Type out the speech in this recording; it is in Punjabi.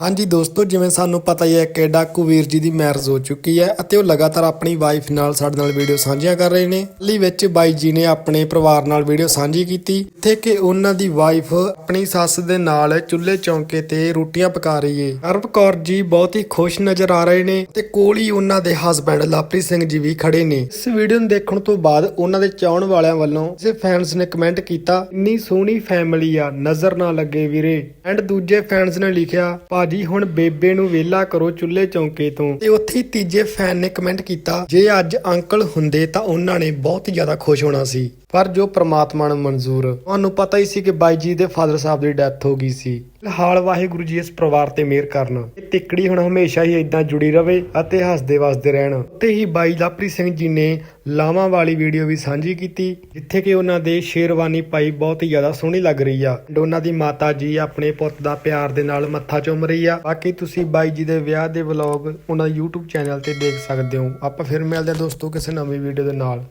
ਹਾਂਜੀ ਦੋਸਤੋ, ਜਿਵੇਂ ਸਾਨੂੰ ਪਤਾ ਹੀ ਹੈ ਕਿ ਡਾਕੂ ਵੀਰ ਜੀ ਦੀ ਮੈਰਿਜ ਹੋ ਚੁੱਕੀ ਹੈ ਅਤੇ ਉਹ ਲਗਾਤਾਰ ਆਪਣੀ ਵਾਈਫ ਨਾਲ ਸਾਡੇ ਨਾਲ ਵੀਡੀਓ ਸਾਂਝੀਆਂ ਕਰ ਰਹੇ ਨੇ। ਹਾਲੀ ਵਿੱਚ ਬਾਈ ਜੀ ਨੇ ਆਪਣੇ ਪਰਿਵਾਰ ਨਾਲ ਵੀਡੀਓ ਸਾਂਝੀ ਕੀਤੀ ਜਿੱਥੇ ਕਿ ਉਹਨਾਂ ਦੀ ਵਾਈਫ ਆਪਣੀ ਸੱਸ ਦੇ ਨਾਲ ਚੁੱਲ੍ਹੇ ਚੌਂਕੇ ਤੇ ਰੋਟੀਆਂ ਪਕਾ ਰਹੀ ਏ। ਹਰਬ ਕੌਰ ਜੀ ਬਹੁਤ ਹੀ ਖੁਸ਼ ਨਜ਼ਰ ਆ ਰਹੇ ਨੇ ਤੇ ਕੋਲ ਹੀ ਉਹਨਾਂ ਦੇ ਹਸਬੰਡ ਲਵਪ੍ਰੀਤ ਸਿੰਘ ਜੀ ਵੀ ਖੜੇ ਨੇ। ਇਸ ਵੀਡੀਓ ਨੂੰ ਦੇਖਣ ਤੋਂ ਬਾਅਦ ਉਹਨਾਂ ਦੇ ਚਾਹਣ ਵਾਲਿਆਂ ਵੱਲੋਂ ਕਿਸੇ ਫੈਨਸ ਨੇ ਕਮੈਂਟ ਕੀਤਾ, ਇੰਨੀ ਸੋਹਣੀ ਫੈਮਿਲੀ ਆ, ਨਜ਼ਰ ਨਾ ਲੱਗੇ ਵੀਰੇ। ਐਂਡ ਦੂਜੇ ਫੈਨਸ ਨੇ ਲਿਖਿਆ ਭਾਜੀ ਹੁਣ ਬੇਬੇ ਨੂੰ ਵਿਹਲਾ ਕਰੋ ਚੁੱਲ੍ਹੇ ਚੌਂਕੇ ਤੋਂ। ਤੇ ਉੱਥੇ ਹੀ ਤੀਜੇ ਫੈਨ ਨੇ ਕਮੈਂਟ ਕੀਤਾ ਜੇ ਅੱਜ ਅੰਕਲ ਹੁੰਦੇ ਤਾਂ ਉਹਨਾਂ ਨੇ ਬਹੁਤ ਹੀ ਜ਼ਿਆਦਾ ਖੁਸ਼ ਹੋਣਾ ਸੀ। ਪਰ ਜੋ ਪ੍ਰਮਾਤਮਾ ਨੂੰ ਮਨਜ਼ੂਰ ਤੁਹਾਨੂੰ ਪਤਾ ਹੀ ਸੀ ਕਿ ਬਾਈ ਜੀ ਦੇ ਫਾਦਰ ਸਾਹਿਬ ਦੀ ਡੈਥ ਹੋ ਗਈ ਸੀ। ਫਿਲਹਾਲ ਵਾਹਿਗੁਰੂ ਜੀ ਇਸ ਪਰਿਵਾਰ ਤੇ ਮਿਹਰ ਕਰਨ। ਇਹ ਤਿੱਕੜੀ ਹੁਣ ਹਮੇਸ਼ਾ ਹੀ ਇਦਾਂ ਜੁੜੀ ਰਵੇ ਅਤੇ ਹੱਸਦੇ ਵਸਦੇ ਰਹਿਣ। ਉੱਤੇ ਹੀ ਬਾਈ ਲਵਪ੍ਰੀਤ ਸਿੰਘ ਜੀ ਨੇ ਲਾਵਾਂ ਵਾਲੀ ਵੀਡੀਓ ਵੀ ਸਾਂਝੀ ਕੀਤੀ ਜਿੱਥੇ ਕਿ ਉਹਨਾਂ ਦੇ ਸ਼ੇਰਵਾਨੀ ਪਾਈ ਬਹੁਤ ਹੀ ਜ਼ਿਆਦਾ ਸੋਹਣੀ ਲੱਗ ਰਹੀ ਆ। ਉਹਨਾਂ ਦੀ ਮਾਤਾ ਜੀ ਆਪਣੇ ਪੁੱਤ ਦਾ ਪਿਆਰ ਦੇ ਨਾਲ ਮੱਥਾ ਚੁੰਮ ਰਹੀ ਆ। ਬਾਕੀ ਤੁਸੀਂ ਬਾਈ ਜੀ ਦੇ ਵਿਆਹ ਦੇ ਵਲੌਗ ਉਹਨਾਂ ਦੇ YouTube ਚੈਨਲ ਤੇ ਦੇਖ ਸਕਦੇ ਹੋ। ਆਪਾਂ ਫਿਰ ਮਿਲਦੇ ਹਾਂ ਦੋਸਤੋ ਕਿਸੇ ਨਵੀਂ ਵੀਡੀਓ ਦੇ ਨਾਲ।